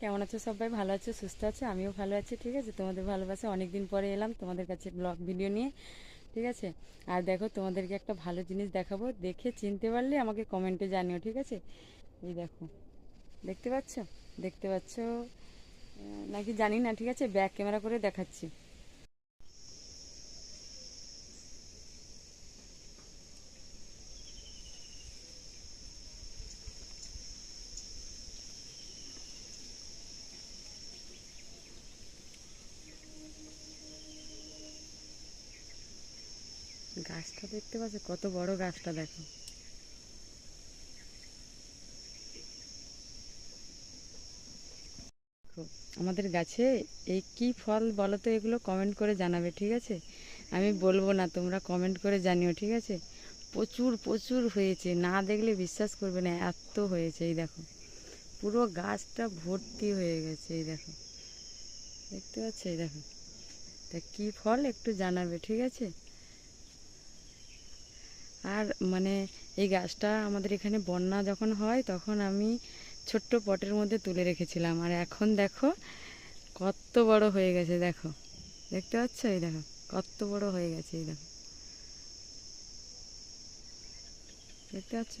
কেমন আছো সবাই? ভালো আছো? সুস্থ আছো? আমিও ভালো আছি, ঠিক আছে? তোমাদের ভালোবাসা অনেক দিন পরে এলাম তোমাদের কাছে ব্লগ ভিডিও নিয়ে, ঠিক আছে? আর দেখো, তোমাদেরকে একটা ভালো জিনিস দেখাবো। দেখে চিনতে পারলে আমাকে কমেন্টে জানিও, ঠিক আছে? এই দেখো, দেখতে পাচ্ছ? দেখতে পাচ্ছ? নাকি জানি না, ঠিক আছে? ব্যাক ক্যামেরা করে দেখাচ্ছি। গাছটা দেখতে পাচ্ছ? কত বড় গাছটা দেখো। আমাদের গাছে এই কি ফল বলো তো এগুলো কমেন্ট করে জানাবে, ঠিক আছে? আমি বলব না, তোমরা কমেন্ট করে জানিও, ঠিক আছে? প্রচুর প্রচুর হয়েছে, না দেখলে বিশ্বাস করবে না, এত হয়েছে, এই দেখো। পুরো গাছটা ভর্তি হয়ে গেছে, এই দেখো। দেখতে পাচ্ছ, এই দেখো। তা কি ফল একটু জানাবে, ঠিক আছে? আর মানে এই গাছটা আমাদের এখানে বন্যা যখন হয়, তখন আমি ছোট্ট পটের মধ্যে তুলে রেখেছিলাম। আর এখন দেখো, কত বড় হয়ে গেছে, দেখো। দেখতে পাচ্ছ? এই দেখো, কত বড় হয়ে গেছে, এই দেখো। দেখতে পাচ্ছ?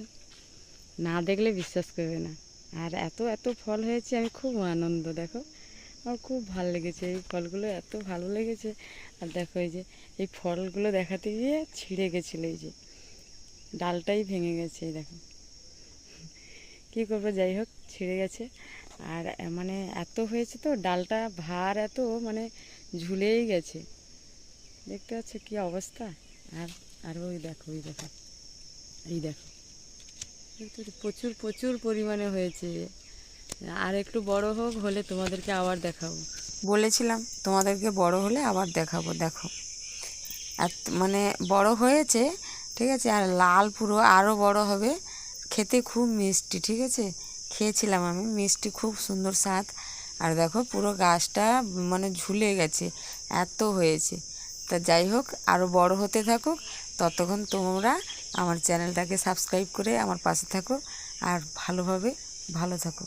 না দেখলে বিশ্বাস করবে না। আর এত এত ফল হয়েছে, আমি খুব আনন্দ, দেখো। আমার খুব ভালো লেগেছে, এই ফলগুলো এত ভালো লেগেছে। আর দেখো এই যে, এই ফলগুলো দেখাতে গিয়ে ছিঁড়ে গেছিল, এই যে। ডালটাই ভেঙে গেছে, এই দেখো। কী করব, যাই হোক, ছিঁড়ে গেছে। আর মানে এত হয়েছে তো, ডালটা ভার এত মানে ঝুলেই গেছে। দেখতে পাচ্ছ কি অবস্থা? আর আর ওই দেখো ওই দেখো, এই দেখো। প্রচুর প্রচুর পরিমাণে হয়েছে। আর একটু বড় হোক, হলে তোমাদেরকে আবার দেখাবো। বলেছিলাম, তোমাদেরকে বড় হলে আবার দেখাবো, দেখো। এত মানে বড় হয়েছে ঠিক আছে? আর লাল পুরো আরও বড় হবে। খেতে খুব মিষ্টি, ঠিক আছে? খেয়েছিলাম আমি, মিষ্টি খুব সুন্দর স্বাদ। আর দেখো পুরো গাছটা মানে ঝুলে গেছে, এত হয়েছে। তা যাই হোক আরও বড় হতে থাকুক, ততক্ষণ তোমরা আমার চ্যানেলটাকে সাবস্ক্রাইব করে আমার পাশে থাকো। আর ভালোভাবে ভালো থাকো।